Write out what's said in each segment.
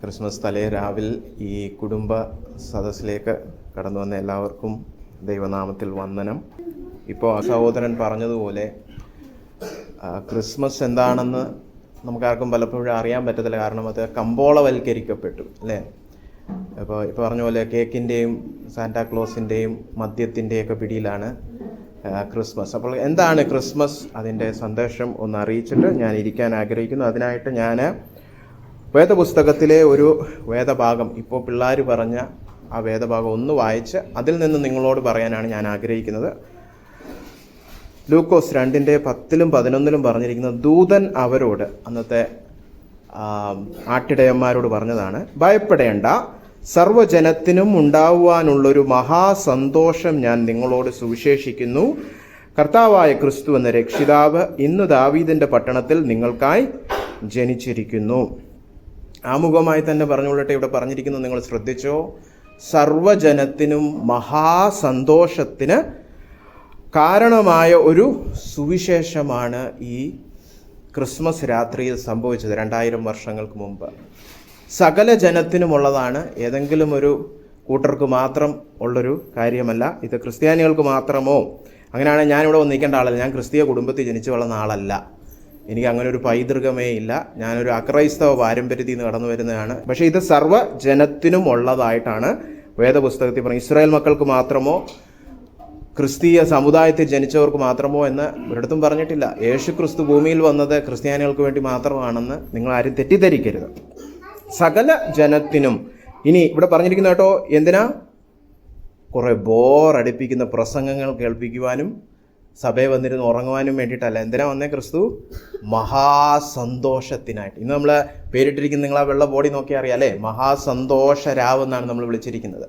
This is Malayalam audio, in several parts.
ക്രിസ്മസ് തലേ രാവിൽ ഈ കുടുംബ സദസ്സിലേക്ക് കടന്നു വന്ന എല്ലാവർക്കും ദൈവനാമത്തിൽ വന്ദനം. ഇപ്പോൾ സഹോദരൻ പറഞ്ഞതുപോലെ ക്രിസ്മസ് എന്താണെന്ന് നമുക്കാർക്കും പലപ്പോഴും അറിയാൻ പറ്റത്തില്ല. കാരണം അത് കമ്പോളവൽക്കരിക്കപ്പെട്ടു അല്ലേ? അപ്പോൾ ഇപ്പോൾ പറഞ്ഞ പോലെ കേക്കിന്റെയും സാന്റാക്ലോസിന്റെയും മദ്യത്തിന്റെയൊക്കെ പിടിയിലാണ് ക്രിസ്മസ്. അപ്പോൾ എന്താണ് ക്രിസ്മസ്? അതിന്റെ സന്ദേശം ഒന്ന് അറിയിച്ചിട്ട് ഞാൻ ഇരിക്കാൻ ആഗ്രഹിക്കുന്നു. അതിനായിട്ട് ഞാൻ വേദപുസ്തകത്തിലെ ഒരു വേദഭാഗം ഇപ്പോൾ പിള്ളേർ പറഞ്ഞ ആ വേദഭാഗം ഒന്ന് വായിച്ച് അതിൽ നിന്ന് നിങ്ങളോട് പറയാനാണ് ഞാൻ ആഗ്രഹിക്കുന്നത്. ലൂക്കോസ് രണ്ടിന്റെ പത്തിലും പതിനൊന്നിലും പറഞ്ഞിരിക്കുന്ന ദൂതൻ അവരോട് അന്നത്തെ ആട്ടിടയന്മാരോട് പറഞ്ഞതാണ് ഭയപ്പെടേണ്ട സർവജനത്തിനും ഉണ്ടാവുവാനുള്ളൊരു മഹാസന്തോഷം ഞാൻ നിങ്ങളോട് സുവിശേഷിക്കുന്നു. കർത്താവായ ക്രിസ്തു എന്ന രക്ഷിതാവ് ഇന്ന് ദാവീദിന്റെ പട്ടണത്തിൽ നിങ്ങൾക്കായി ജനിച്ചിരിക്കുന്നു. ആമുഖമായി തന്നെ പറഞ്ഞുകൊള്ളട്ടെ ഇവിടെ പറഞ്ഞിരിക്കുന്നത് നിങ്ങൾ ശ്രദ്ധിച്ചോ? സർവജനത്തിനും മഹാസന്തോഷത്തിന് കാരണമായ ഒരു സുവിശേഷമാണ് ഈ ക്രിസ്മസ് രാത്രിയിൽ സംഭവിച്ചത് രണ്ടായിരം വർഷങ്ങൾക്ക് മുമ്പ്. സകല ജനത്തിനുമുള്ളതാണ് ഏതെങ്കിലും ഒരു കൂട്ടർക്ക് മാത്രം ഉള്ളൊരു കാര്യമല്ല ഇത് ക്രിസ്ത്യാനികൾക്ക് മാത്രമോ? അങ്ങനെയാണെങ്കിൽ ഞാനിവിടെ വന്നിരിക്കേണ്ട ആളല്ല ഞാൻ ക്രിസ്തീയ കുടുംബത്തിൽ ജനിച്ചു വളർന്ന ആളല്ല. എനിക്ക് അങ്ങനെ ഒരു പൈതൃകമേ ഇല്ല. ഞാനൊരു അക്രൈസ്തവ പാരമ്പര്യത്തിൽ നിന്ന് കടന്നു വരുന്നതാണ്. പക്ഷേ ഇത് സർവ ജനത്തിനും ഉള്ളതായിട്ടാണ് വേദപുസ്തകത്തിൽ പറയുന്നത് ഇസ്രായേൽ മക്കൾക്ക് മാത്രമോ ക്രിസ്തീയ സമുദായത്തിൽ ജനിച്ചവർക്ക് മാത്രമോ എന്ന് ഒരിടത്തും പറഞ്ഞിട്ടില്ല. യേശു ക്രിസ്തു ഭൂമിയിൽ വന്നത് ക്രിസ്ത്യാനികൾക്ക് വേണ്ടി മാത്രമാണെന്ന് നിങ്ങൾ ആരും തെറ്റിദ്ധരിക്കരുത്. സകല ജനത്തിനും ഇനി ഇവിടെ പറഞ്ഞിരിക്കുന്ന കേട്ടോ എന്തിനാ? കുറേ ബോറടിപ്പിക്കുന്ന പ്രസംഗങ്ങൾ കേൾപ്പിക്കുവാനും സഭയിൽ വന്നിരുന്ന് ഉറങ്ങുവാനും വേണ്ടിയിട്ടല്ല. എന്തിനാ വന്നേ ക്രിസ്തു? മഹാസന്തോഷത്തിനായിട്ട്. ഇന്ന് നമ്മൾ പേരിട്ടിരിക്കുന്ന നിങ്ങൾ ആ വെള്ള ബോഡി നോക്കിയാൽ അറിയാം അല്ലേ? മഹാസന്തോഷ രാവ് എന്നാണ് നമ്മൾ വിളിച്ചിരിക്കുന്നത്.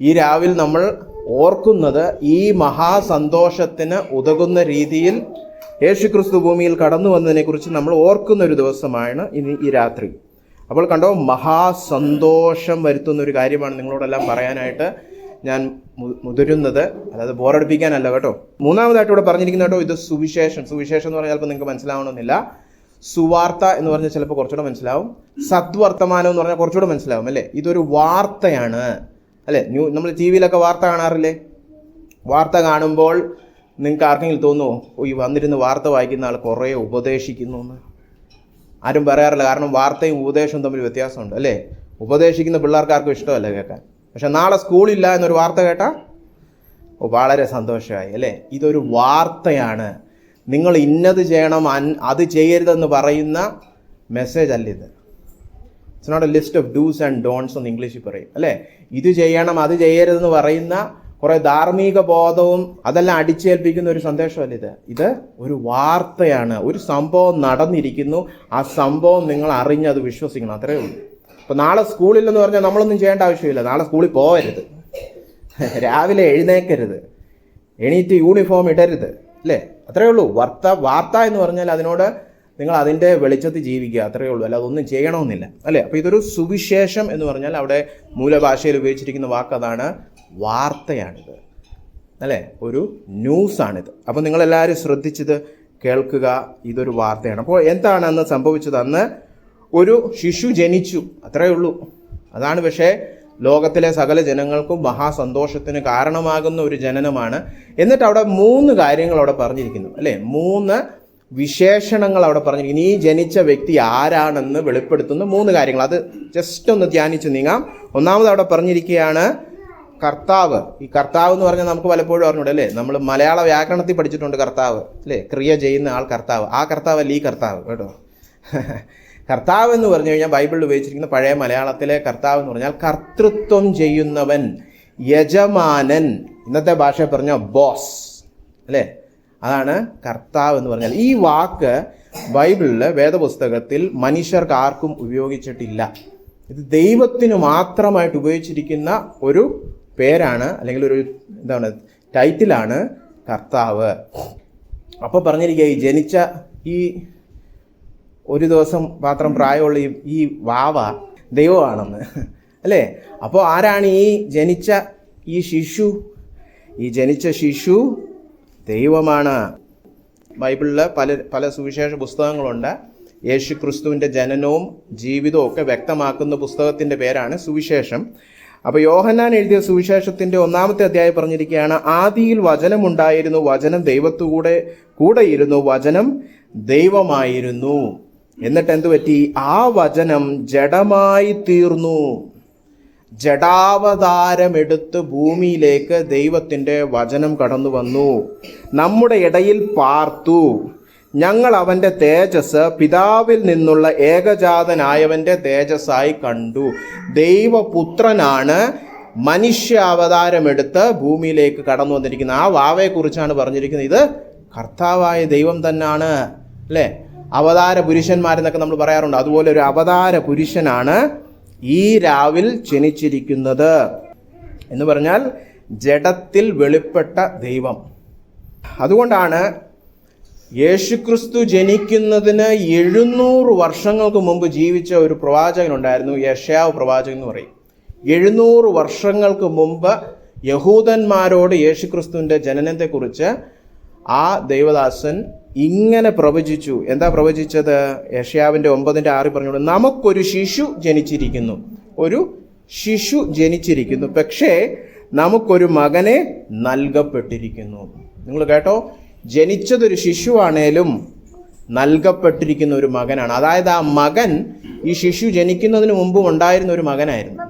ഈ രാവിൽ നമ്മൾ ഓർക്കുന്നത് ഈ മഹാസന്തോഷത്തിന് ഉതകുന്ന രീതിയിൽ യേശു ക്രിസ്തു ഭൂമിയിൽ കടന്നു വന്നതിനെക്കുറിച്ച് നമ്മൾ ഓർക്കുന്ന ഒരു ദിവസമാണ് ഇനി ഈ രാത്രി. അപ്പോൾ കണ്ടോ മഹാസന്തോഷം വരുത്തുന്ന ഒരു കാര്യമാണ് നിങ്ങളോടെല്ലാം പറയാനായിട്ട് ഞാൻ മുതിരുന്നത് അതായത് ബോറടിപ്പിക്കാനല്ല കേട്ടോ. മൂന്നാമതായിട്ട് ഇവിടെ പറഞ്ഞിരിക്കുന്ന കേട്ടോ ഇത് സുവിശേഷം. സുവിശേഷം എന്ന് പറഞ്ഞാൽ ചിലപ്പോൾ നിങ്ങൾക്ക് മനസ്സിലാവണമെന്നില്ല. സുവാർത്ത എന്ന് പറഞ്ഞാൽ ചിലപ്പോൾ കുറച്ചുകൂടെ മനസ്സിലാവും. സദ്വർത്തമാനം എന്ന് പറഞ്ഞാൽ കുറച്ചുകൂടെ മനസ്സിലാവും അല്ലേ? ഇതൊരു വാർത്തയാണ് അല്ലേ? ന്യൂ നമ്മൾ ടി വിയിലൊക്കെ വാർത്ത കാണാറില്ലേ? വാർത്ത കാണുമ്പോൾ നിങ്ങൾക്ക് ആർക്കെങ്കിലും തോന്നുമോ ഈ വന്നിരുന്ന് വാർത്ത വായിക്കുന്ന ആൾ കുറേ ഉപദേശിക്കുന്നു എന്ന്? ആരും പറയാറില്ല കാരണം വാർത്തയും ഉപദേശവും തമ്മിൽ വ്യത്യാസമുണ്ട് അല്ലേ? ഉപദേശിക്കുന്ന പിള്ളേർക്ക് ആർക്കും ഇഷ്ടമല്ല കേൾക്കാൻ. പക്ഷെ നാളെ സ്കൂളില്ല എന്നൊരു വാർത്ത കേട്ടാ? ഓ വളരെ സന്തോഷമായി അല്ലേ? ഇതൊരു വാർത്തയാണ്. നിങ്ങൾ ഇന്നത് ചെയ്യണം അത് ചെയ്യരുതെന്ന് പറയുന്ന മെസ്സേജ് അല്ല ഇത്. It's not a list of dos and don'ts എന്ന് ഇംഗ്ലീഷിൽ പറയും അല്ലേ? ഇത് ചെയ്യണം അത് ചെയ്യരുതെന്ന് പറയുന്ന കുറേ ധാർമ്മിക ബോധവും അതെല്ലാം അടിച്ചേൽപ്പിക്കുന്ന ഒരു സന്ദേശമല്ല ഇത്. ഇത് ഒരു വാർത്തയാണ്. ഒരു സംഭവം നടന്നിരിക്കുന്നു. ആ സംഭവം നിങ്ങൾ അറിഞ്ഞ് അത് വിശ്വസിക്കണം. അത്രേ ഉള്ളൂ. അപ്പോൾ നാളെ സ്കൂളിൽ എന്ന് പറഞ്ഞാൽ നമ്മളൊന്നും ചെയ്യേണ്ട ആവശ്യമില്ല. നാളെ സ്കൂളിൽ പോകരുത് രാവിലെ എഴുന്നേക്കരുത്. എണീറ്റ് യൂണിഫോം ഇടരുത്. അല്ലേ? അത്രയേ ഉള്ളൂ. വാർത്ത വാർത്ത എന്ന് പറഞ്ഞാൽ അതിനോട് നിങ്ങൾ അതിന്റെ വെളിച്ചത്തിൽ ജീവിക്കുക. അത്രയേ ഉള്ളൂ. അല്ലാതെ ഒന്നും ചെയ്യണമെന്നില്ല. അല്ലേ? അപ്പോൾ ഇതൊരു സുവിശേഷം എന്ന് പറഞ്ഞാൽ അവിടെ മൂലഭാഷയിൽ ഉപയോഗിച്ചിരിക്കുന്ന വാക്ക് അതാണ് വാർത്തയാണിത്. അല്ലേ? ഒരു ന്യൂസാണിത്. അപ്പോൾ നിങ്ങളെല്ലാവരും ശ്രദ്ധിച്ചത് കേൾക്കുക. ഇതൊരു വാർത്തയാണ്. അപ്പോൾ എന്താണ് അന്ന് സംഭവിച്ചത്? അന്ന് ഒരു ശിശു ജനിച്ചു. അത്രയേ ഉള്ളൂ. അതാണ് പക്ഷേ ലോകത്തിലെ സകല ജനങ്ങൾക്കും മഹാസന്തോഷത്തിന് കാരണമാകുന്ന ഒരു ജനനമാണ്. എന്നിട്ട് അവിടെ മൂന്ന് കാര്യങ്ങൾ അവിടെ പറഞ്ഞിരിക്കുന്നു. അല്ലേ? മൂന്ന് വിശേഷണങ്ങൾ അവിടെ പറഞ്ഞിരിക്കുന്നു. ഈ ജനിച്ച വ്യക്തി ആരാണെന്ന് വെളിപ്പെടുത്തുന്ന മൂന്ന് കാര്യങ്ങൾ. അത് ജസ്റ്റ് ഒന്ന് ധ്യാനിച്ച് നീങ്ങാം. ഒന്നാമത് അവിടെ പറഞ്ഞിരിക്കുകയാണ് കർത്താവ്. ഈ കർത്താവ് എന്ന് പറഞ്ഞാൽ നമുക്ക് പലപ്പോഴും അറിഞ്ഞൂടെ അല്ലേ? നമ്മൾ മലയാള വ്യാകരണത്തിൽ പഠിച്ചിട്ടുണ്ട് കർത്താവ്. അല്ലേ? ക്രിയ ചെയ്യുന്ന ആൾ കർത്താവ്. ആ കർത്താവല്ല ഈ കർത്താവ്. കേട്ടോ? കർത്താവ് എന്ന് പറഞ്ഞു കഴിഞ്ഞാൽ ബൈബിളിൽ ഉപയോഗിച്ചിരിക്കുന്ന പഴയ മലയാളത്തിലെ കർത്താവ് എന്ന് പറഞ്ഞാൽ കർത്തൃത്വം ചെയ്യുന്നവൻ യജമാനൻ. ഇന്നത്തെ ഭാഷ പറഞ്ഞ ബോസ്. അല്ലേ? അതാണ് കർത്താവ് എന്ന് പറഞ്ഞാൽ. ഈ വാക്ക് ബൈബിളിൽ വേദപുസ്തകത്തിൽ മനുഷ്യർക്ക് ആർക്കും ഉപയോഗിച്ചിട്ടില്ല. ഇത് ദൈവത്തിന് മാത്രമായിട്ട് ഉപയോഗിച്ചിരിക്കുന്ന ഒരു പേരാണ് അല്ലെങ്കിൽ ഒരു എന്താണ് ടൈറ്റിലാണ് കർത്താവ്. അപ്പോൾ പറഞ്ഞിരിക്കുക ഈ ജനിച്ച ഈ ഒരു ദിവസം മാത്രം പ്രായമുള്ള ഈ ഈ വാവ ദൈവമാണെന്ന്. അല്ലേ? അപ്പോൾ ആരാണ് ഈ ജനിച്ച ഈ ശിശു? ഈ ജനിച്ച ശിശു ദൈവമാണ്. ബൈബിളിൽ പല പല സുവിശേഷ പുസ്തകങ്ങളുണ്ട്. യേശു ക്രിസ്തുവിന്റെ ജനനവും ജീവിതവും ഒക്കെ വ്യക്തമാക്കുന്ന പുസ്തകത്തിന്റെ പേരാണ് സുവിശേഷം. അപ്പോൾ യോഹന്നാൻ എഴുതിയ സുവിശേഷത്തിന്റെ ഒന്നാമത്തെ അധ്യായം പറഞ്ഞിരിക്കുകയാണ് ആദിയിൽ വചനമുണ്ടായിരുന്നു വചനം ദൈവത്തുകൂടെ കൂടെയിരുന്നു വചനം ദൈവമായിരുന്നു. എന്നിട്ട് എന്തു പറ്റി? ആ വചനം ജഡമായി തീർന്നു. ജഡാവതാരമെടുത്ത് ഭൂമിയിലേക്ക് ദൈവത്തിന്റെ വചനം കടന്നു വന്നു. നമ്മുടെ ഇടയിൽ പാർത്തു. ഞങ്ങൾ അവന്റെ തേജസ് പിതാവിൽ നിന്നുള്ള ഏകജാതനായവന്റെ തേജസ്സായി കണ്ടു. ദൈവപുത്രനാണ് മനുഷ്യ അവതാരമെടുത്ത് ഭൂമിയിലേക്ക് കടന്നു വന്നിരിക്കുന്നത്. ആ വാവയെക്കുറിച്ചാണ് പറഞ്ഞിരിക്കുന്നത്. ഇത് കർത്താവായ ദൈവം തന്നെയാണ് അല്ലേ? അവതാര പുരുഷന്മാരെന്നൊക്കെ നമ്മൾ പറയാറുണ്ട്. അതുപോലെ ഒരു അവതാര പുരുഷനാണ് ഈ രാവിൽ ജനിച്ചിരിക്കുന്നത്. എന്ന് പറഞ്ഞാൽ ജഡത്തിൽ വെളിപ്പെട്ട ദൈവം. അതുകൊണ്ടാണ് യേശുക്രിസ്തു ജനിക്കുന്നതിന് എഴുന്നൂറ് വർഷങ്ങൾക്ക് മുമ്പ് ജീവിച്ച ഒരു പ്രവാചകനുണ്ടായിരുന്നു യഷയാവ് പ്രവാചകൻ എന്ന് പറയും. എഴുന്നൂറ് വർഷങ്ങൾക്ക് മുമ്പ് യഹൂദന്മാരോട് യേശുക്രിസ്തുവിന്റെ ജനനത്തെക്കുറിച്ച് ആ ദൈവദാസൻ ഇങ്ങനെ പ്രവചിച്ചു. എന്താ പ്രവചിച്ചത്? യഷ്യാവിന്റെ ഒമ്പതിന്റെ ആറിൽ പറഞ്ഞോളൂ നമുക്കൊരു ശിശു ജനിച്ചിരിക്കുന്നു. ഒരു ശിശു ജനിച്ചിരിക്കുന്നു. പക്ഷേ നമുക്കൊരു മകനെ നൽകപ്പെട്ടിരിക്കുന്നു. നിങ്ങൾ കേട്ടോ? ജനിച്ചതൊരു ശിശുവാണേലും നൽകപ്പെട്ടിരിക്കുന്ന ഒരു മകനാണ്. അതായത് ആ മകൻ ഈ ശിശു ജനിക്കുന്നതിന് മുമ്പും ഉണ്ടായിരുന്ന ഒരു മകനായിരുന്നു.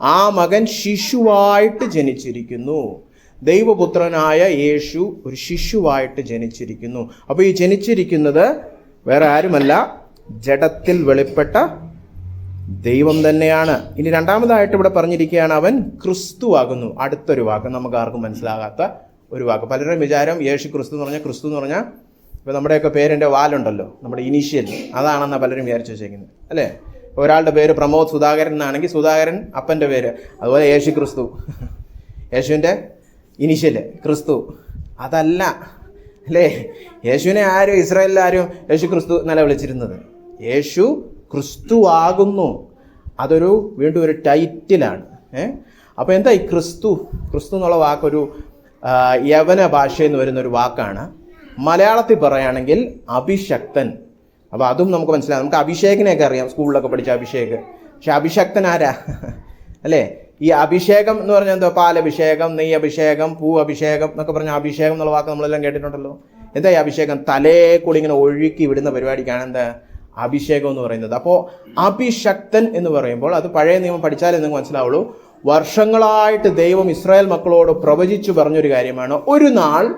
ആ മകൻ ശിശുവായിട്ട് ജനിച്ചിരിക്കുന്നു. ദൈവപുത്രനായ യേശു ഒരു ശിശുവായിട്ട് ജനിച്ചിരിക്കുന്നു. അപ്പോൾ ഈ ജനിച്ചിരിക്കുന്നത് വേറെ ആരുമല്ല ജഡത്തിൽ വെളിപ്പെട്ട ദൈവം തന്നെയാണ്. ഇനി രണ്ടാമതായിട്ട് ഇവിടെ പറഞ്ഞിരിക്കുകയാണ് അവൻ ക്രിസ്തു ആകുന്നു. അടുത്തൊരു വാക്ക് നമുക്ക് ആർക്കും മനസ്സിലാകാത്ത ഒരു വാക്ക്. പലരും വിചാരം യേശു ക്രിസ്തു എന്ന് പറഞ്ഞാൽ ക്രിസ്തു എന്ന് പറഞ്ഞാൽ ഇപ്പോൾ നമ്മുടെയൊക്കെ പേരിന്റെ വാലുണ്ടല്ലോ നമ്മുടെ ഇനീഷ്യൽ. അതാണെന്നാണ് പലരും വിചാരിച്ചു വെച്ചേക്കുന്നത്. അല്ലേ? ഒരാളുടെ പേര് പ്രമോദ് സുധാകരൻ എന്നാണെങ്കിൽ സുധാകരൻ അപ്പന്റെ പേര് അതുപോലെ യേശു ക്രിസ്തു. യേശുവിന്റെ ഇനിഷ്യൽ ക്രിസ്തു. അതല്ല അല്ലേ? യേശുവിനെ ആരും ഇസ്രായേലിൽ ആരും യേശു ക്രിസ്തു എന്നല്ല വിളിച്ചിരുന്നത്. യേശു ക്രിസ്തു ആകുന്നു. അതൊരു വീണ്ടും ഒരു ടൈറ്റിലാണ്. ഏ? അപ്പോൾ എന്താ ഈ ക്രിസ്തു. ക്രിസ്തു എന്നുള്ള വാക്കൊരു യവന ഭാഷയിൽ നിന്ന് വരുന്ന ഒരു വാക്കാണ്. മലയാളത്തിൽ പറയുകയാണെങ്കിൽ അഭിശക്തൻ അപ്പോൾ അതും നമുക്ക് മനസ്സിലാകും നമുക്ക് അഭിഷേകിനെയൊക്കെ അറിയാം. സ്കൂളിലൊക്കെ പഠിച്ച അഭിഷേക്. പക്ഷെ അഭിഷക്തൻ ആരാ? അല്ലേ? ഈ അഭിഷേകം എന്ന് പറഞ്ഞാൽ എന്തോ? പാലഭിഷേകം നെയ്യ് അഭിഷേകം പൂ അഭിഷേകം എന്നൊക്കെ പറഞ്ഞ അഭിഷേകം എന്നുള്ള വാക്ക് നമ്മളെല്ലാം കേട്ടിട്ടുണ്ടല്ലോ. എന്താ ഈ അഭിഷേകം? തലേ കൂടി ഇങ്ങനെ ഒഴുക്കി വിടുന്ന പരിപാടിക്കാണ് എന്താ? അഭിഷേകം എന്ന് പറയുന്നത്. അപ്പോൾ അഭിഷക്തൻ എന്ന് പറയുമ്പോൾ അത് പഴയ നിയമം പഠിച്ചാലേ നിങ്ങൾക്ക് മനസ്സിലാവുള്ളൂ. വർഷങ്ങളായിട്ട് ദൈവം ഇസ്രായേൽ മക്കളോട് പ്രവചിച്ചു പറഞ്ഞൊരു കാര്യമാണ്. ഒരു നാൾ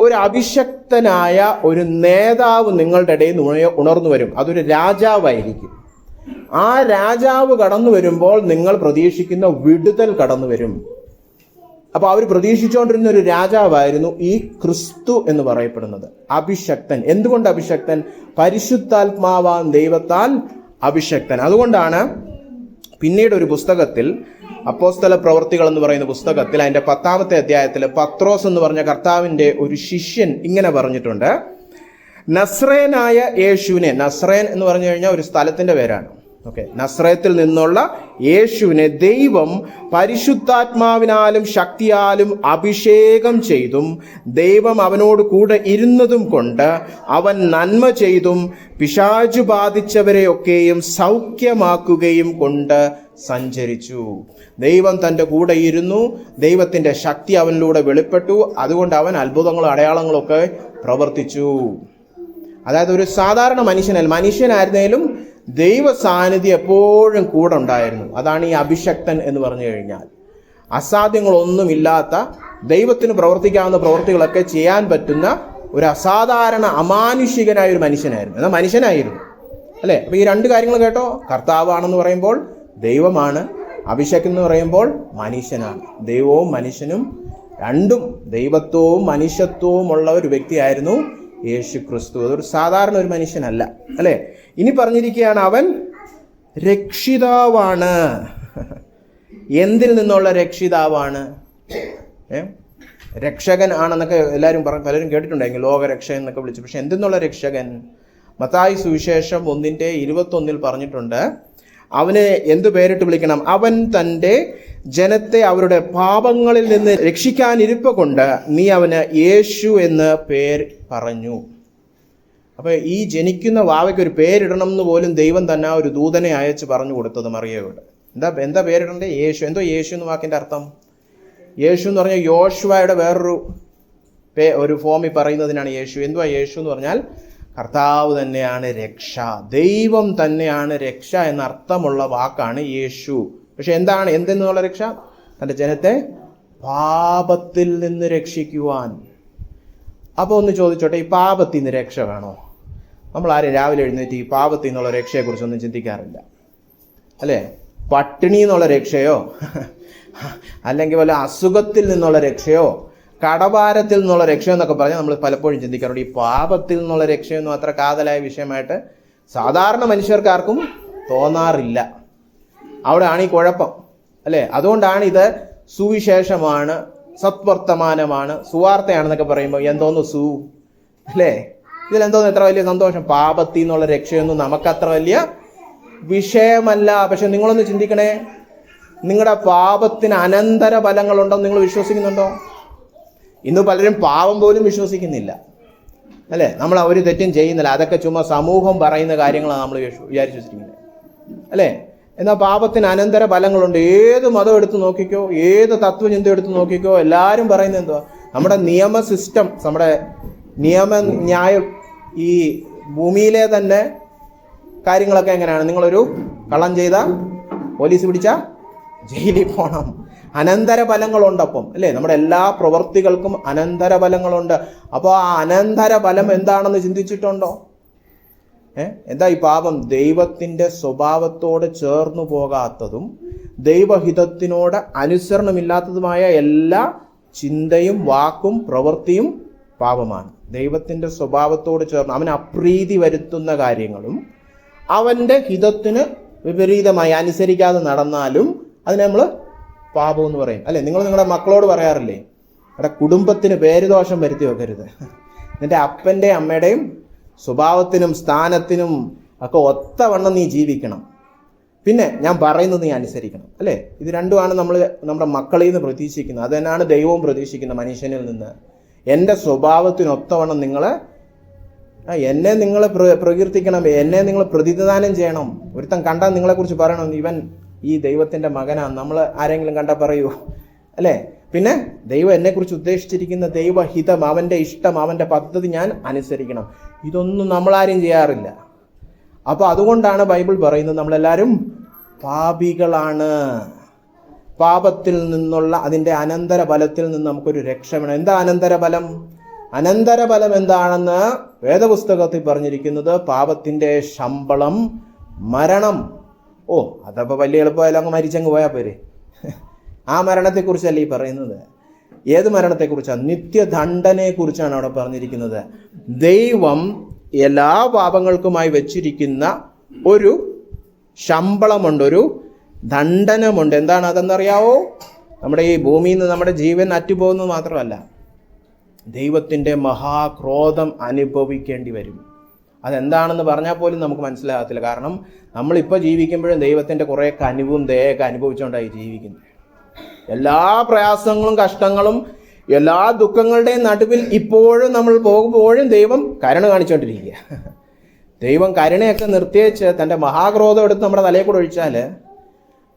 ഒരു അഭിഷക്തനായ ഒരു നേതാവ് നിങ്ങളുടെ ഇടയിൽ നിന്ന് ഉണർന്നു വരും. അതൊരു രാജാവായിരിക്കും. ആ രാജാവ് കടന്നു വരുമ്പോൾ നിങ്ങൾ പ്രതീക്ഷിക്കുന്ന വിടുതൽ കടന്നു വരും. അപ്പൊ അവർ പ്രതീക്ഷിച്ചുകൊണ്ടിരുന്ന ഒരു രാജാവായിരുന്നു ഈ ക്രിസ്തു എന്ന് പറയപ്പെടുന്നത്. അഭിഷക്തൻ. എന്തുകൊണ്ട് അഭിഷക്തൻ? പരിശുദ്ധാത്മാവാൻ ദൈവത്താൽ അഭിഷക്തൻ. അതുകൊണ്ടാണ് പിന്നീട് ഒരു പുസ്തകത്തിൽ അപ്പോസ്തല പ്രവർത്തികൾ എന്ന് പറയുന്ന പുസ്തകത്തിൽ അതിന്റെ പത്താമത്തെ അധ്യായത്തിൽ പത്രോസ് എന്ന് പറഞ്ഞ കർത്താവിന്റെ ഒരു ശിഷ്യൻ ഇങ്ങനെ പറഞ്ഞിട്ടുണ്ട്. നസ്രേനായ യേശുവിനെ നസ്രേൻ എന്ന് പറഞ്ഞു കഴിഞ്ഞാൽ ഒരു സ്ഥലത്തിന്റെ പേരാണ്. ഓക്കെ നസ്രയത്തിൽ നിന്നുള്ള യേശുവിനെ ദൈവം പരിശുദ്ധാത്മാവിനാലും ശക്തിയാലും അഭിഷേകം ചെയ്തും ദൈവം അവനോട് കൂടെ ഇരുന്നതും കൊണ്ട് അവൻ നന്മ ചെയ്തും പിശാചു ബാധിച്ചവരെയൊക്കെയും സൗഖ്യമാക്കുകയും കൊണ്ട് സഞ്ചരിച്ചു. ദൈവം തന്റെ കൂടെ ഇരുന്നു. ദൈവത്തിന്റെ ശക്തി അവനിലൂടെ വെളിപ്പെട്ടു. അതുകൊണ്ട് അവൻ അത്ഭുതങ്ങളും അടയാളങ്ങളൊക്കെ പ്രവർത്തിച്ചു. അതായത് ഒരു സാധാരണ മനുഷ്യനല്ല. മനുഷ്യനായിരുന്നേലും ദൈവ സാന്നിധ്യം എപ്പോഴും കൂടെ ഉണ്ടായിരുന്നു. അതാണ് ഈ അഭിഷക്തൻ എന്ന് പറഞ്ഞു കഴിഞ്ഞാൽ. അസാധ്യങ്ങളൊന്നുമില്ലാത്ത ദൈവത്തിന് പ്രവർത്തിക്കാവുന്ന പ്രവർത്തികളൊക്കെ ചെയ്യാൻ പറ്റുന്ന ഒരു അസാധാരണ അമാനുഷികനായ ഒരു മനുഷ്യനായിരുന്നു. എന്നാൽ മനുഷ്യനായിരുന്നു. അല്ലേ? അപ്പോൾ ഈ രണ്ട് കാര്യങ്ങൾ കേട്ടോ? കർത്താവാണെന്ന് പറയുമ്പോൾ ദൈവമാണ്. അഭിഷേക് എന്ന് പറയുമ്പോൾ മനുഷ്യനാണ്. ദൈവവും മനുഷ്യനും രണ്ടും ദൈവത്വവും മനുഷ്യത്വവും ഉള്ള ഒരു വ്യക്തിയായിരുന്നു യേശു ക്രിസ്തു അതൊരു സാധാരണ ഒരു മനുഷ്യനല്ല അല്ലേ? ഇനി പറഞ്ഞിരിക്കുകയാണ് അവൻ രക്ഷിതാവാണ്. എന്തിൽ നിന്നുള്ള രക്ഷിതാവാണ്? ഏ? രക്ഷകൻ ആണെന്നൊക്കെ എല്ലാവരും പറ പലരും കേട്ടിട്ടുണ്ടെങ്കിൽ ലോകരക്ഷ എന്നൊക്കെ വിളിച്ചു. പക്ഷെ എന്തെന്നുള്ള രക്ഷകൻ? മത്തായി സുവിശേഷം ഒന്നിന്റെ ഇരുപത്തൊന്നിൽ പറഞ്ഞിട്ടുണ്ട് അവനെ എന്തു പേരിട്ട് വിളിക്കണം? അവൻ തന്റെ ജനത്തെ അവരുടെ പാപങ്ങളിൽ നിന്ന് രക്ഷിക്കാനിരിപ്പ കൊണ്ട് നീ അവന് യേശു എന്ന് പേർ പറഞ്ഞു. അപ്പോൾ ഈ ജനിക്കുന്ന വാവയ്ക്ക് ഒരു പേരിടണം എന്ന് പോലും ദൈവം തന്നെ ഒരു ദൂതനെ അയച്ച് പറഞ്ഞു കൊടുത്തത് മറിയയോട് എന്താ എന്താ പേരിടണ്ടേ? യേശു. എന്തോ യേശു എന്ന് വാക്കിന്റെ അർത്ഥം? യേശു എന്ന് പറഞ്ഞാൽ യോശുവയുടെ വേറൊരു പേ ഒരു ഫോമിൽ പറയുന്നതിനാണ് യേശു. എന്തുവാ യേശു എന്ന് പറഞ്ഞാൽ കർത്താവ് തന്നെയാണ് രക്ഷ. ദൈവം തന്നെയാണ് രക്ഷ എന്നർത്ഥമുള്ള വാക്കാണ് യേശു. പക്ഷെ എന്താണ് എന്തെന്നുള്ള രക്ഷ? തന്റെ ജനത്തെ പാപത്തിൽ നിന്ന് രക്ഷിക്കുവാൻ. അപ്പോൾ ഒന്ന് ചോദിച്ചോട്ടെ ഈ പാപത്തിൽ നിന്ന് രക്ഷ വേണോ? നമ്മൾ ആരും രാവിലെ എഴുന്നേറ്റ് ഈ പാപത്തിൽ നിന്നുള്ള രക്ഷയെക്കുറിച്ചൊന്നും ചിന്തിക്കാറില്ല. അല്ലേ? പട്ടിണി എന്നുള്ള രക്ഷയോ? അല്ലെങ്കിൽ വല്ല അസുഖത്തിൽ നിന്നുള്ള രക്ഷയോ? കടഭാരത്തിൽ നിന്നുള്ള രക്ഷയോ എന്നൊക്കെ പറഞ്ഞാൽ നമ്മൾ പലപ്പോഴും ചിന്തിക്കാറുണ്ട്. ഈ പാപത്തിൽ നിന്നുള്ള രക്ഷയൊന്നും അത്ര കാതലായ വിഷയമായിട്ട് സാധാരണ മനുഷ്യർക്കാർക്കും തോന്നാറില്ല. അവിടെയാണ് ഈ കുഴപ്പം അല്ലേ? അതുകൊണ്ടാണ് ഇത് സുവിശേഷമാണ് സത്വർത്തമാനമാണ് സുവാർത്തയാണെന്നൊക്കെ പറയുമ്പോൾ എന്തോന്ന് സു അല്ലേ? ഇതിലെന്തോന്ന് എത്ര വലിയ സന്തോഷം? പാപത്തിൽ നിന്നുള്ള രക്ഷയൊന്നും നമുക്കത്ര വലിയ വിഷയമല്ല. പക്ഷെ നിങ്ങളൊന്ന് ചിന്തിക്കണേ നിങ്ങളുടെ പാപത്തിന് അനന്തര ഫലങ്ങളുണ്ടോ നിങ്ങൾ വിശ്വസിക്കുന്നുണ്ടോ? ഇന്ന് പലരും പാപം പോലും വിശ്വസിക്കുന്നില്ല അല്ലേ? നമ്മൾ ഒരു തെറ്റും ചെയ്യുന്നില്ല. അതൊക്കെ ചുമ്മാ സമൂഹം പറയുന്ന കാര്യങ്ങളാണ് നമ്മൾ വിചാരിച്ചു വെച്ചിരിക്കുന്നത് അല്ലേ? എന്നാൽ പാപത്തിന് അനന്തര ഫലങ്ങളുണ്ട് ഏത് മതം എടുത്ത് നോക്കിക്കോ ഏത് തത്വചിന്ത എടുത്ത് നോക്കിക്കോ എല്ലാവരും പറയുന്നത് എന്തുവാ? നമ്മുടെ നിയമ സിസ്റ്റം നമ്മുടെ നിയമ ന്യായം ഈ ഭൂമിയിലെ തന്നെ കാര്യങ്ങളൊക്കെ എങ്ങനെയാണ്? നിങ്ങളൊരു കള്ളം ചെയ്ത പോലീസ് പിടിച്ച ജയിലിൽ പോകണം അനന്തര ഫലങ്ങളുണ്ടപ്പം അല്ലേ? നമ്മുടെ എല്ലാ പ്രവൃത്തികൾക്കും അനന്തര ഫലങ്ങളുണ്ട് അപ്പോൾ ആ അനന്തര ഫലം എന്താണെന്ന് ചിന്തിച്ചിട്ടുണ്ടോ? എന്താ ഈ പാപം? ദൈവത്തിന്റെ സ്വഭാവത്തോട് ചേർന്നു പോകാത്തതും ദൈവഹിതത്തിനോട് അനുസരണമില്ലാത്തതുമായ എല്ലാ ചിന്തയും വാക്കും പ്രവൃത്തിയും പാപമാണ്. ദൈവത്തിന്റെ സ്വഭാവത്തോട് ചേർന്ന് അവന് അപ്രീതി വരുത്തുന്ന കാര്യങ്ങളും അവന്റെ ഹിതത്തിന് വിപരീതമായി അനുസരിക്കാതെ നടന്നാലും അതിനെ നമ്മൾ പാപം എന്ന് പറയും. അല്ലേ? നിങ്ങൾ നിങ്ങളുടെ മക്കളോട് പറയാറില്ലേ? നിങ്ങളുടെ കുടുംബത്തിന് പേരുദോഷം വരുത്തി വെക്കരുത്. നിന്റെ അപ്പന്റെയും അമ്മയുടെയും സ്വഭാവത്തിനും സ്ഥാനത്തിനും ഒക്കെ ഒത്തവണ്ണം നീ ജീവിക്കണം. പിന്നെ ഞാൻ പറയുന്നത് നീ അനുസരിക്കണം അല്ലേ? ഇത് രണ്ടുമാണ് നമ്മൾ നമ്മുടെ മക്കളിൽ നിന്ന് പ്രതീക്ഷിക്കുന്നത്. അത് തന്നെയാണ് ദൈവവും പ്രതീക്ഷിക്കുന്നത് മനുഷ്യനിൽ നിന്ന്. എന്റെ സ്വഭാവത്തിനൊത്തവണ്ണം നിങ്ങളെ എന്നെ നിങ്ങളെ പ്രകീർത്തിക്കണം എന്നെ നിങ്ങൾ പ്രതിനിധാനം ചെയ്യണം. ഒരുത്തൻ കണ്ടാൽ നിങ്ങളെക്കുറിച്ച് പറയണം ഇവൻ ഈ ദൈവത്തിന്റെ മകനാണ് നമ്മൾ ആരെങ്കിലും കണ്ടാൽ പറയൂ. അല്ലേ? പിന്നെ ദൈവം എന്നെക്കുറിച്ച് ഉദ്ദേശിച്ചിരിക്കുന്ന ദൈവഹിതം അവന്റെ ഇഷ്ടം അവന്റെ പദ്ധതി ഞാൻ അനുസരിക്കണം. ഇതൊന്നും നമ്മളാരും ചെയ്യാറില്ല. അപ്പോൾ അതുകൊണ്ടാണ് ബൈബിൾ പറയുന്നത് നമ്മളെല്ലാവരും പാപികളാണ്. പാപത്തിൽ നിന്നുള്ള അതിന്റെ അനന്തര ഫലത്തിൽ നിന്ന് നമുക്കൊരു രക്ഷ വേണം. എന്താ അനന്തര ഫലം അനന്തര ഫലം എന്താണെന്ന് വേദപുസ്തകത്തിൽ പറഞ്ഞിരിക്കുന്നത് പാപത്തിന്റെ ശമ്പളം മരണം. ഓ അതപ്പോൾ വലിയ എളുപ്പമായാലും അങ്ങ് മരിച്ചങ്ങ് പോയാൽ പോരെ. ആ മരണത്തെക്കുറിച്ചല്ല ഈ പറയുന്നത്? ഏത് മരണത്തെക്കുറിച്ചാണ്? നിത്യദണ്ഡനെക്കുറിച്ചാണ് അവിടെ പറഞ്ഞിരിക്കുന്നത്. ദൈവം എല്ലാ പാപങ്ങൾക്കുമായി വച്ചിരിക്കുന്ന ഒരു ശമ്പളമുണ്ട് ഒരു ദണ്ഡനമുണ്ട്. എന്താണ് അതെന്നറിയാവോ? നമ്മുടെ ഈ ഭൂമിയിൽ നിന്ന് നമ്മുടെ ജീവൻ അറ്റുപോകുന്നത് മാത്രമല്ല ദൈവത്തിന്റെ മഹാക്രോധം അനുഭവിക്കേണ്ടി വരും. അതെന്താണെന്ന് പറഞ്ഞാൽ പോലും നമുക്ക് മനസ്സിലാകത്തില്ല. കാരണം നമ്മളിപ്പോൾ ജീവിക്കുമ്പോഴും ദൈവത്തിന്റെ കുറേ കനിവും ദയൊക്കെ അനുഭവിച്ചുകൊണ്ടായി ജീവിക്കുന്നത്. എല്ലാ പ്രയാസങ്ങളും കഷ്ടങ്ങളും എല്ലാ ദുഃഖങ്ങളുടെയും നടുവിൽ ഇപ്പോഴും നമ്മൾ പോകുമ്പോഴും ദൈവം കരുണ കാണിച്ചുകൊണ്ടിരിക്കുക ദൈവം കരുണയൊക്കെ നിർത്തിയേച്ച് തന്റെ മഹാക്രോധം എടുത്ത് നമ്മുടെ തലയിൽ കൂടെ ഒഴിച്ചാൽ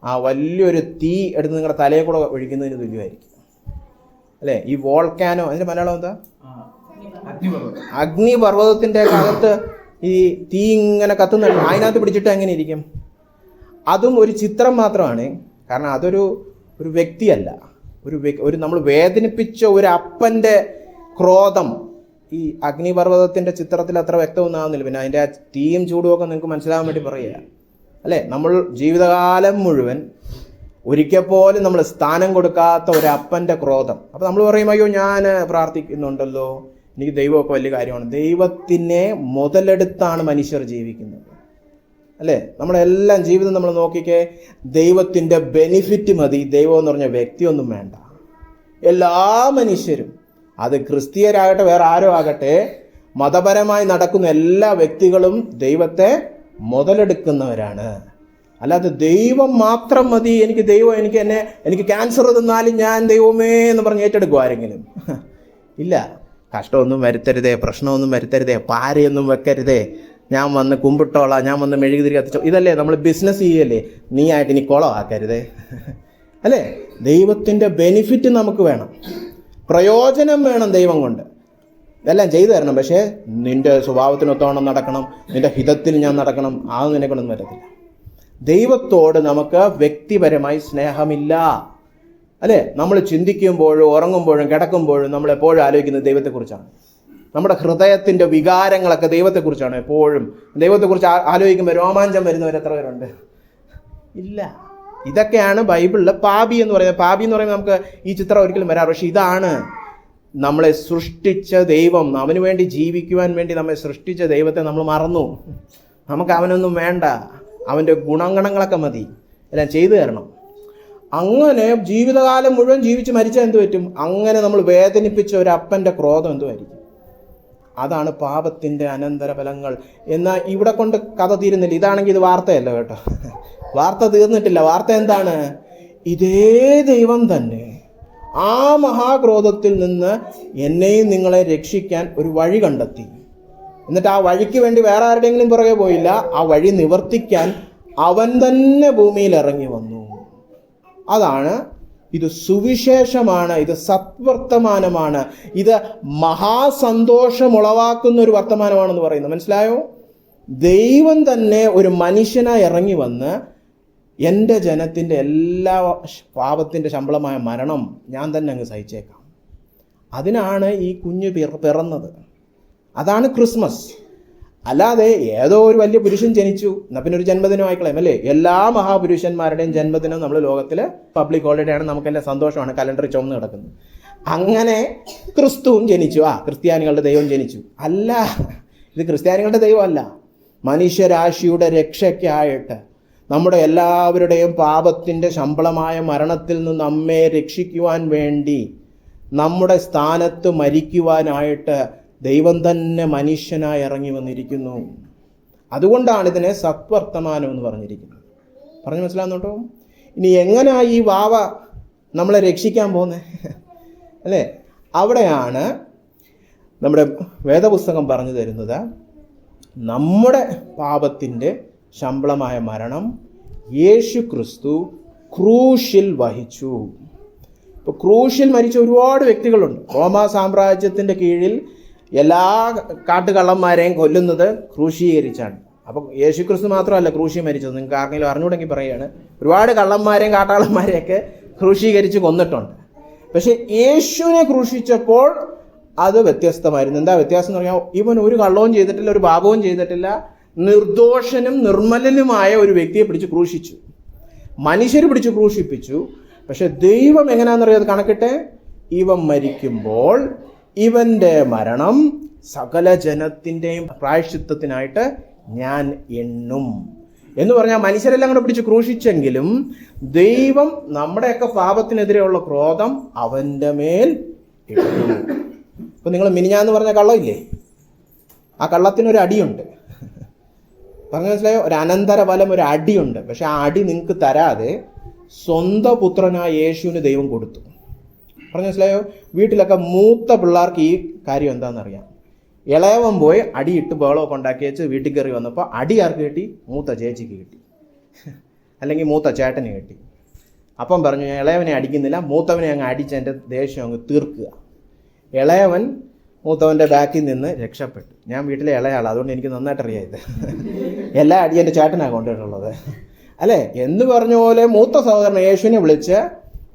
ആ വലിയൊരു തീ എടുത്ത് നിങ്ങളുടെ തലയിൽ കൂടെ ഒഴിക്കുന്നതിന് തുല്യമായിരിക്കും. അല്ലേ? ഈ വോൾക്കാനോ അതിന്റെ മലയാളം എന്താ? അഗ്നിപർവതത്തിന്റെ അകത്ത് ഈ തീ ഇങ്ങനെ കത്തുന്ന അതിനകത്ത് പിടിച്ചിട്ട് എങ്ങനെ ഇരിക്കും? അതും ഒരു ചിത്രം മാത്രമാണ്. കാരണം അതൊരു ഒരു വ്യക്തിയല്ല. ഒരു ഒരു നമ്മൾ വേദനിപ്പിച്ച ഒരു അപ്പന്റെ ക്രോധം ഈ അഗ്നിപർവതത്തിന്റെ ചിത്രത്തിൽ അത്ര വ്യക്തമൊന്നാകുന്നില്ല പിന്നെ അതിന്റെ ആ തീയും ചൂടുമൊക്കെ നിങ്ങൾക്ക് മനസ്സിലാകാൻ വേണ്ടി പറയുക അല്ലേ? നമ്മൾ ജീവിതകാലം മുഴുവൻ ഒരിക്കൽ പോലും നമ്മൾ സ്ഥാനം കൊടുക്കാത്ത ഒരു അപ്പന്റെ ക്രോധം. അപ്പോൾ നമ്മൾ പറയും അയ്യോ ഞാൻ പ്രാർത്ഥിക്കുന്നുണ്ടല്ലോ. എനിക്ക് ദൈവമൊക്കെ വലിയ കാര്യമാണ്. ദൈവത്തിനെ മുതലെടുത്താണ് മനുഷ്യർ ജീവിക്കുന്നത്. അല്ലേ? നമ്മളെല്ലാം ജീവിതം നമ്മൾ നോക്കിക്കേ ദൈവത്തിന്റെ ബെനിഫിറ്റ് മതി. ദൈവം എന്ന് പറഞ്ഞ വ്യക്തിയൊന്നും വേണ്ട. എല്ലാ മനുഷ്യരും അത് ക്രിസ്തീയരാകട്ടെ വേറെ ആരോ ആകട്ടെ മതപരമായി നടക്കുന്ന എല്ലാ വ്യക്തികളും ദൈവത്തെ മുതലെടുക്കുന്നവരാണ്. അല്ലാതെ ദൈവം മാത്രം മതി. എനിക്ക് ദൈവം എനിക്ക് എന്നെ എനിക്ക് ക്യാൻസർ തന്നാലും ഞാൻ ദൈവമേ എന്ന് പറഞ്ഞ് ഏറ്റെടുക്കും ആരെങ്കിലും? ഇല്ല. കഷ്ടമൊന്നും വരുത്തരുതേ പ്രശ്നമൊന്നും വരുത്തരുതേ പാരയൊന്നും വെക്കരുതേ. ഞാൻ വന്ന് കുമ്പിട്ടോളാം ഞാൻ വന്ന് മെഴുകുതിരി കത്തിച്ചോ. ഇതല്ലേ നമ്മൾ ബിസിനസ് ചെയ്യല്ലേ? നീ ആയിട്ട് ഇനി കുളമാക്കരുതേ അല്ലേ? ദൈവത്തിന്റെ ബെനിഫിറ്റ് നമുക്ക് വേണം. പ്രയോജനം വേണം ദൈവം കൊണ്ട്. ഇതെല്ലാം ചെയ്തു തരണം പക്ഷേ നിന്റെ സ്വഭാവത്തിനൊത്തോണം നടക്കണം നിന്റെ ഹിതത്തിൽ ഞാൻ നടക്കണം ആ നിന്നെ കൊണ്ടൊന്നും പറ്റത്തില്ല ദൈവത്തോട് നമുക്ക് വ്യക്തിപരമായി സ്നേഹമില്ല. അല്ലേ? നമ്മൾ ചിന്തിക്കുമ്പോഴും ഉറങ്ങുമ്പോഴും കിടക്കുമ്പോഴും നമ്മൾ എപ്പോഴും ആലോചിക്കുന്നത് ദൈവത്തെക്കുറിച്ചാണ്. നമ്മുടെ ഹൃദയത്തിന്റെ വികാരങ്ങളൊക്കെ ദൈവത്തെക്കുറിച്ചാണ് എപ്പോഴും? ദൈവത്തെക്കുറിച്ച് ആലോചിക്കുമ്പോൾ രോമാഞ്ചം വരുന്നവർ എത്ര പേരുണ്ട്? ഇല്ല. ഇതൊക്കെയാണ് ബൈബിളിലെ പാപി എന്ന് പറയുന്നത്. പാപി എന്ന് പറയുമ്പോൾ നമുക്ക് ഈ ചിത്രം ഒരിക്കലും വരാറ്. പക്ഷേ ഇതാണ് നമ്മളെ സൃഷ്ടിച്ച ദൈവം. അവന് വേണ്ടി ജീവിക്കുവാൻ വേണ്ടി നമ്മെ സൃഷ്ടിച്ച ദൈവത്തെ നമ്മൾ മറന്നു. നമുക്ക് അവനൊന്നും വേണ്ട. അവന്റെ ഗുണഗണങ്ങളൊക്കെ മതി. എല്ലാം ചെയ്തു തരണം. അങ്ങനെ ജീവിതകാലം മുഴുവൻ ജീവിച്ച് മരിച്ചാൽ എന്ത് പറ്റും? അങ്ങനെ നമ്മൾ വേദനിപ്പിച്ച ഒരു അപ്പന്റെ ക്രോധം എന്തുമായിരിക്കും അതാണ് പാപത്തിന്റെ അനന്തരഫലങ്ങൾ. എന്നാൽ ഇവിടെ കൊണ്ട് കഥ തീരുന്നില്ല. ഇതാണെങ്കിൽ ഇത് വാർത്തയല്ല കേട്ടോ. വാർത്ത തീർന്നിട്ടില്ല. വാർത്ത എന്താണ്? ഇതേ ദൈവം തന്നെ ആ മഹാക്രോധത്തിൽ നിന്ന് എന്നെയും നിങ്ങളെ രക്ഷിക്കാൻ ഒരു വഴി കണ്ടെത്തി. എന്നിട്ട് ആ വഴിക്ക് വേണ്ടി വേറെ ആരുടെയെങ്കിലും പുറകെ പോയില്ല. ആ വഴി നിവർത്തിക്കാൻ അവൻ തന്നെ ഭൂമിയിൽ ഇറങ്ങി വന്നു. അതാണ് ഇത് സുവിശേഷമാണ് ഇത് സത്വർത്തമാനമാണ് ഇത് മഹാസന്തോഷമുളവാക്കുന്ന ഒരു വർത്തമാനമാണെന്ന് പറയുന്നത് മനസ്സിലായോ? ദൈവം തന്നെ ഒരു മനുഷ്യനായി ഇറങ്ങി വന്ന് എന്റെ ജനത്തിന്റെ എല്ലാ പാപത്തിന്റെ ശമ്പളമായ മരണം ഞാൻ തന്നെ അങ്ങ് സഹിച്ചേക്കാം. അതിനാണ് ഈ കുഞ്ഞ് പിറ പിറന്നത്. അതാണ് ക്രിസ്മസ്. അല്ലാതെ ഏതോ ഒരു വലിയ പുരുഷൻ ജനിച്ചു. എന്നാൽ പിന്നെ ഒരു ജന്മദിനം ആയിക്കളയും അല്ലേ? എല്ലാ മഹാപുരുഷന്മാരുടെയും ജന്മദിനം നമ്മൾ ലോകത്തിൽ പബ്ലിക് ഹോളിഡേ ആണ്. നമുക്കെല്ലാം സന്തോഷമാണ്. കലണ്ടർ ചുമന്ന് കിടക്കുന്നത്. അങ്ങനെ ക്രിസ്തുവും ജനിച്ചു. ആ ക്രിസ്ത്യാനികളുടെ ദൈവം ജനിച്ചു. അല്ല ഇത് ക്രിസ്ത്യാനികളുടെ ദൈവമല്ല. മനുഷ്യരാശിയുടെ രക്ഷയ്ക്കായിട്ട് നമ്മുടെ എല്ലാവരുടെയും പാപത്തിന്റെ ശമ്പളമായ മരണത്തിൽ നിന്ന് നമ്മെ രക്ഷിക്കുവാൻ വേണ്ടി നമ്മുടെ സ്ഥാനത്ത് മരിക്കുവാനായിട്ട് ദൈവം തന്നെ മനുഷ്യനായി ഇറങ്ങി വന്നിരിക്കുന്നു. അതുകൊണ്ടാണ് ഇതിനെ സത്വർത്തമാനം എന്ന് പറഞ്ഞിരിക്കുന്നത്. പറഞ്ഞു മനസ്സിലാകുന്നുണ്ടോ ഇനി എങ്ങനെയാ ഈ വാവ നമ്മളെ രക്ഷിക്കാൻ പോകുന്നത് അല്ലേ? അവിടെയാണ് നമ്മുടെ വേദപുസ്തകം പറഞ്ഞു തരുന്നത് നമ്മുടെ പാപത്തിന്റെ ശമ്പളമായ മരണം യേശു ക്രിസ്തു ക്രൂശിൽ വഹിച്ചു. ഇപ്പോൾ ക്രൂശിൽ മരിച്ച ഒരുപാട് വ്യക്തികളുണ്ട്. റോമാ സാമ്രാജ്യത്തിന്റെ കീഴിൽ എല്ലാ കാട്ടുകള്ളന്മാരെയും കൊല്ലുന്നത് ക്രൂശീകരിച്ചാണ്. അപ്പം യേശുക്രിസ്തു മാത്രമല്ല ക്രൂശി മരിച്ചത്. നിങ്ങൾക്ക് ആർക്കെങ്കിലും അറിഞ്ഞുകൂടെങ്കിൽ പറയുകയാണ്. ഒരുപാട് കള്ളന്മാരെയും കാട്ടാളന്മാരെയൊക്കെ ക്രൂശീകരിച്ച് കൊന്നിട്ടുണ്ട്. പക്ഷെ യേശുവിനെ ക്രൂശിച്ചപ്പോൾ അത് വ്യത്യസ്തമായിരുന്നു. എന്താ വ്യത്യാസം എന്ന് പറഞ്ഞാൽ ഇവൻ ഒരു കള്ളവും ചെയ്തിട്ടില്ല ഒരു പാപവും ചെയ്തിട്ടില്ല. നിർദോഷനും നിർമ്മലനുമായ ഒരു വ്യക്തിയെ പിടിച്ച് ക്രൂശിച്ചു. മനുഷ്യർ പിടിച്ച് ക്രൂശിപ്പിച്ചു. പക്ഷെ ദൈവം എങ്ങനെയാണെന്നറിയാതെ കണക്കിട്ടെ ഇവൻ മരിക്കുമ്പോൾ ഇവന്റെ മരണം സകല ജനത്തിന്റെയും പ്രായശ്ചിത്തത്തിനായിട്ട് ഞാൻ എണ്ണും. എന്ന് പറഞ്ഞാൽ മനുഷ്യരെല്ലാം കൂടെ പിടിച്ച് ക്രൂശിച്ചെങ്കിലും ദൈവം നമ്മുടെയൊക്കെ പാപത്തിനെതിരെയുള്ള ക്രോധം അവന്റെ മേൽ ഇട്ടു ഇപ്പൊ നിങ്ങൾ മിനിഞ്ഞാന്ന് പറഞ്ഞ കള്ളമില്ലേ? ആ കള്ളത്തിനൊരു അടിയുണ്ട്. പറഞ്ഞ മനസ്സിലായോ? ഒരു അനന്തരഫലം ഒരു അടിയുണ്ട്. പക്ഷെ ആ അടി നിങ്ങൾക്ക് തരാതെ സ്വന്തം പുത്രനായ യേശുവിന് ദൈവം കൊടുത്തു. പറഞ്ഞു മനസ്സിലായോ? വീട്ടിലൊക്കെ മൂത്ത പിള്ളേർക്ക് ഈ കാര്യം എന്താണെന്നറിയാം. ഇളയവൻ പോയി അടിയിട്ട് ബഹളമൊക്കെ ഉണ്ടാക്കി വെച്ച് വീട്ടിൽ കയറി വന്നപ്പോൾ അടി ആർക്ക് കിട്ടി? മൂത്ത ചേച്ചിക്ക് കിട്ടി. അല്ലെങ്കിൽ മൂത്ത ചേട്ടന് കിട്ടി. അപ്പം പറഞ്ഞു ഇളയവനെ അടിക്കുന്നില്ല മൂത്തവനെ അങ്ങ് അടിച്ച് എന്റെ ദേഷ്യം അങ്ങ് തീർക്കുക. ഇളയവൻ മൂത്തവന്റെ ബാക്കിൽ നിന്ന് രക്ഷപ്പെട്ടു. ഞാൻ വീട്ടിലെ ഇളയാളാണ് അതുകൊണ്ട് എനിക്ക് നന്നായിട്ട് അറിയാം ഇത്. എല്ലാ അടി എന്റെ ചേട്ടനാണ് കൊണ്ടുവരുള്ളത് അല്ലേ? എന്ന് പറഞ്ഞ പോലെ മൂത്ത സഹോദരൻ യേശുവിനെ വിളിച്ച്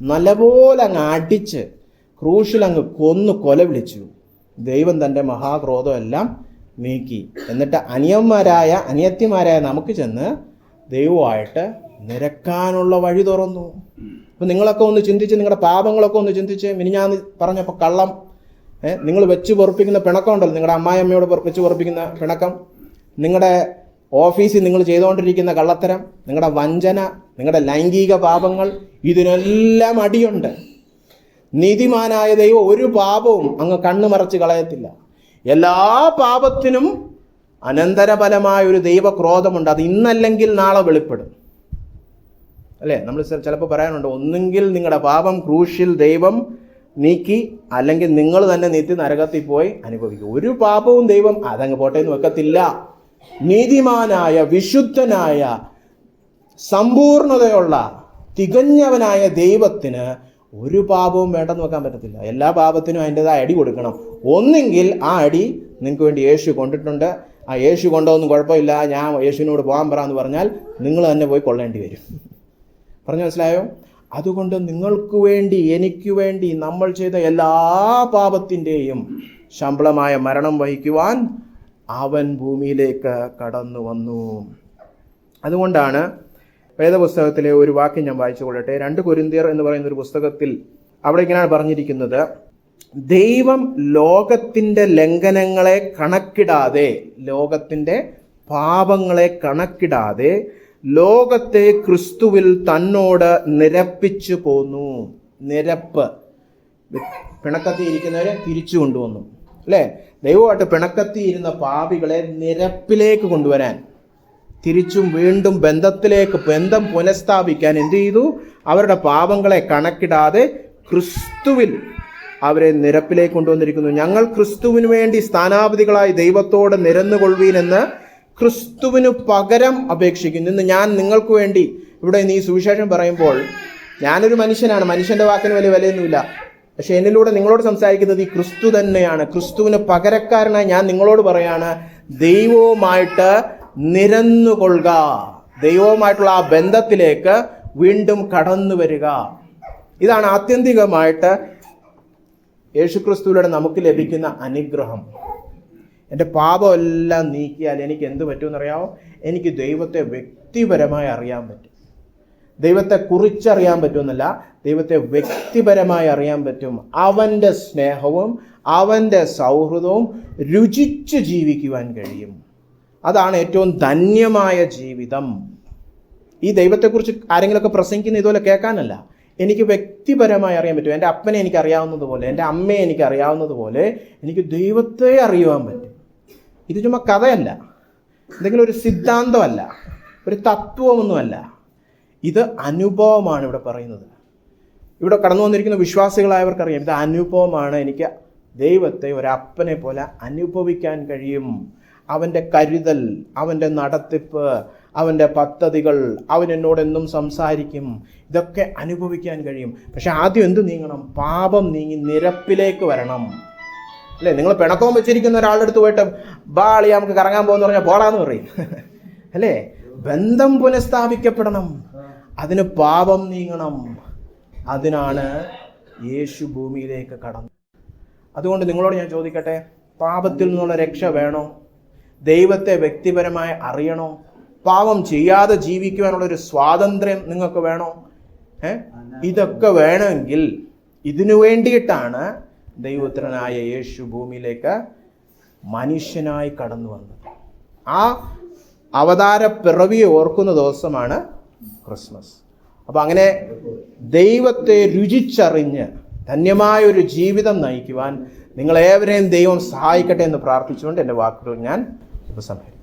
നല്ലപോലെ അങ്ങ് അടിച്ച് ക്രൂശിൽ അങ്ങ് കൊന്നു കൊല വിളിച്ചു. ദൈവം തന്റെ മഹാക്രോധമെല്ലാം നീക്കി. എന്നിട്ട് അനിയന്മാരായ അനിയത്തിമാരായ നമുക്ക് ചെന്ന് ദൈവമായിട്ട് നിരക്കാനുള്ള വഴി തുറന്നു. അപ്പം നിങ്ങളൊക്കെ ഒന്ന് ചിന്തിച്ച് നിങ്ങളുടെ പാപങ്ങളൊക്കെ ഒന്ന് ചിന്തിച്ച് മിനിഞ്ഞാന്ന് പറഞ്ഞപ്പോൾ കള്ളം നിങ്ങൾ വെച്ച് പൊറപ്പിക്കുന്ന പിണക്കം ഉണ്ടല്ലോ നിങ്ങളുടെ അമ്മായിയമ്മയോട് വെച്ച് പൊറപ്പിക്കുന്ന പിണക്കം നിങ്ങളുടെ ഓഫീസിൽ നിങ്ങൾ ചെയ്തുകൊണ്ടിരിക്കുന്ന കള്ളത്തരം നിങ്ങളുടെ വഞ്ചന നിങ്ങളുടെ ലൈംഗിക പാപങ്ങൾ ഇതിനെല്ലാം അടിയുണ്ട്. നീതിമാനായ ദൈവം ഒരു പാപവും അങ്ങ് കണ്ണു മറച്ച് കളയത്തില്ല. എല്ലാ പാപത്തിനും അനന്തരഫലമായ ഒരു ദൈവക്രോധമുണ്ട്. അത് ഇന്നല്ലെങ്കിൽ നാളെ വെളിപ്പെടും. അല്ലേ? നമ്മൾ ചിലപ്പോൾ പറയാനുണ്ട് ഒന്നുകിൽ നിങ്ങളുടെ പാപം ക്രൂശിൽ ദൈവം നീക്കി അല്ലെങ്കിൽ നിങ്ങൾ തന്നെ നീത്തി നരകത്തിൽ പോയി അനുഭവിക്കും. ഒരു പാപവും ദൈവം അതങ്ങ് പോട്ടെ എന്ന് വെക്കത്തില്ല. നീതിമാനായ വിശുദ്ധനായ സമ്പൂർണതയുള്ള തികഞ്ഞവനായ ദൈവത്തിന് ഒരു പാപവും വേണ്ടെന്ന് വെക്കാൻ പറ്റത്തില്ല. എല്ലാ പാപത്തിനും അതിന്റെതായ അടി കൊടുക്കണം. ഒന്നെങ്കിൽ ആ അടി നിങ്ങൾക്ക് വേണ്ടി യേശു കൊണ്ടിട്ടുണ്ട്. ആ യേശു കൊണ്ടൊന്നും കുഴപ്പമില്ല. ഞാൻ യേശുവിനോട് പോകാൻ പറ എന്ന് പറഞ്ഞാൽ നിങ്ങൾ തന്നെ പോയി കൊള്ളേണ്ടി വരും. പറഞ്ഞു മനസ്സിലായോ? അതുകൊണ്ട് നിങ്ങൾക്ക് വേണ്ടി എനിക്ക് വേണ്ടി നമ്മൾ ചെയ്ത എല്ലാ പാപത്തിന്റെയും ശമ്പളമായ മരണം വഹിക്കുവാൻ അവൻ ഭൂമിയിലേക്ക് കടന്നു വന്നു. അതുകൊണ്ടാണ് വേദപുസ്തകത്തിലെ ഒരു വാക്യം ഞാൻ വായിച്ചു കൊള്ളട്ടെ. രണ്ട് കുരിന്തിയർ എന്ന് പറയുന്ന ഒരു പുസ്തകത്തിൽ അവിടെ ഇങ്ങനെയാണ് പറഞ്ഞിരിക്കുന്നത്. ദൈവം ലോകത്തിന്റെ ലംഘനങ്ങളെ കണക്കിടാതെ ലോകത്തിന്റെ പാപങ്ങളെ കണക്കിടാതെ ലോകത്തെ ക്രിസ്തുവിൽ തന്നോട് നിരപ്പിച്ചു പോന്നു. നിരപ്പ്. പിണക്കത്തിയിരിക്കുന്നവരെ തിരിച്ചു കൊണ്ടുവന്നു. അല്ലേ? ദൈവമായിട്ട് പിണക്കത്തിയിരുന്ന പാപികളെ നിരപ്പിലേക്ക് കൊണ്ടുവരാൻ തിരിച്ചും വീണ്ടും ബന്ധത്തിലേക്ക് ബന്ധം പുനഃസ്ഥാപിക്കാൻ എന്ത് ചെയ്തു? അവരുടെ പാപങ്ങളെ കണക്കിടാതെ ക്രിസ്തുവിൽ അവരെ നിരപ്പിലേക്ക് കൊണ്ടുവന്നിരിക്കുന്നു. ഞങ്ങൾ ക്രിസ്തുവിന് വേണ്ടി സ്ഥാനാപതികളായി ദൈവത്തോട് നിരന്നുകൊള്ളുവീനെന്ന് ക്രിസ്തുവിന് പകരം അപേക്ഷിക്കുന്നു. ഇന്ന് ഞാൻ നിങ്ങൾക്ക് വേണ്ടി ഇവിടെ നീ സുവിശേഷം പറയുമ്പോൾ ഞാനൊരു മനുഷ്യനാണ്. മനുഷ്യന്റെ വാക്കിന് വലിയ വിലയൊന്നുമില്ല. പക്ഷെ എന്നിലൂടെ നിങ്ങളോട് സംസാരിക്കുന്നത് ഈ ക്രിസ്തു തന്നെയാണ്. ക്രിസ്തുവിന് പകരക്കാരനായി ഞാൻ നിങ്ങളോട് പറയാണ് ദൈവവുമായിട്ട് നിരന്നുകൊള്ളുക. ദൈവവുമായിട്ടുള്ള ആ ബന്ധത്തിലേക്ക് വീണ്ടും കടന്നു വരിക. ഇതാണ് ആത്യന്തികമായിട്ട് യേശുക്രിസ്തുവിലൂടെ നമുക്ക് ലഭിക്കുന്ന അനുഗ്രഹം. എന്റെ പാപമെല്ലാം നീക്കിയാൽ എനിക്ക് എന്ത് പറ്റുമെന്നറിയാമോ എനിക്ക് ദൈവത്തെ വ്യക്തിപരമായി അറിയാൻ പറ്റും. ദൈവത്തെ കുറിച്ചറിയാൻ പറ്റുമെന്നല്ല ദൈവത്തെ വ്യക്തിപരമായി അറിയാൻ പറ്റും. അവന്റെ സ്നേഹവും അവന്റെ സൗഹൃദവും രുചിച്ച് ജീവിക്കുവാൻ കഴിയും. അതാണ് ഏറ്റവും ധന്യമായ ജീവിതം. ഈ ദൈവത്തെക്കുറിച്ച് ആരെങ്കിലുമൊക്കെ പ്രസംഗിക്കുന്ന ഇതുപോലെ കേൾക്കാനല്ല. എനിക്ക് വ്യക്തിപരമായി അറിയാൻ പറ്റും. എന്റെ അപ്പനെ എനിക്ക് അറിയാവുന്നതുപോലെ എന്റെ അമ്മയെ എനിക്ക് അറിയാവുന്നതുപോലെ എനിക്ക് ദൈവത്തെ അറിയുവാൻ പറ്റും. ഇത് ചുമ്മാ കഥയല്ല. എന്തെങ്കിലും ഒരു സിദ്ധാന്തമല്ല. ഒരു തത്വമൊന്നുമല്ല. ഇത് അനുഭവമാണ് ഇവിടെ പറയുന്നത്. ഇവിടെ കടന്നു വന്നിരിക്കുന്ന വിശ്വാസികളായവർക്കറിയാം ഇത് അനുഭവമാണ്. എനിക്ക് ദൈവത്തെ ഒരപ്പനെ പോലെ അനുഭവിക്കാൻ കഴിയും. അവന്റെ കരുതൽ അവന്റെ നടത്തിപ്പ് അവന്റെ പദ്ധതികൾ അവൻ എന്നോട് എന്നും സംസാരിക്കും. ഇതൊക്കെ അനുഭവിക്കാൻ കഴിയും. പക്ഷെ ആദ്യം എന്ത് നീങ്ങണം? പാപം നീങ്ങി നിരപ്പിലേക്ക് വരണം. അല്ലേ? നിങ്ങൾ പിണക്കവും വെച്ചിരിക്കുന്ന ഒരാളുടെ അടുത്ത് പോയിട്ട് ബാളി നമുക്ക് കറങ്ങാൻ പോകുന്ന പറഞ്ഞാൽ പോടാന്ന് പറയും. അല്ലേ? ബന്ധം പുനഃസ്ഥാപിക്കപ്പെടണം. അതിന് പാപം നീങ്ങണം. അതിനാണ് യേശു ഭൂമിയിലേക്ക് കടന്നു അതുകൊണ്ട് നിങ്ങളോട് ഞാൻ ചോദിക്കട്ടെ പാപത്തിൽ നിന്നുള്ള രക്ഷ വേണോ? ദൈവത്തെ വ്യക്തിപരമായി അറിയണോ? പാപം ചെയ്യാതെ ജീവിക്കുവാനുള്ള ഒരു സ്വാതന്ത്ര്യം നിങ്ങൾക്ക് വേണോ? ഏ? ഇതൊക്കെ വേണമെങ്കിൽ ഇതിനു വേണ്ടിയിട്ടാണ് ദൈവപുത്രനായ യേശു ഭൂമിയിലേക്ക് മനുഷ്യനായി കടന്നു വന്നത്. ആ അവതാര പിറവിയെ ഓർക്കുന്ന ദിവസമാണ് ക്രിസ്മസ് അപ്പോൾ അങ്ങനെ ദൈവത്തെ രുചിച്ചറിഞ്ഞ് ധന്യമായ ഒരു ജീവിതം നയിക്കുവാൻ നിങ്ങളേവരെയും ദൈവം സഹായിക്കട്ടെ എന്ന് പ്രാർത്ഥിച്ചുകൊണ്ട് എന്റെ വാക്കുകൾ ഞാൻ ഉപസംഹരിക്കും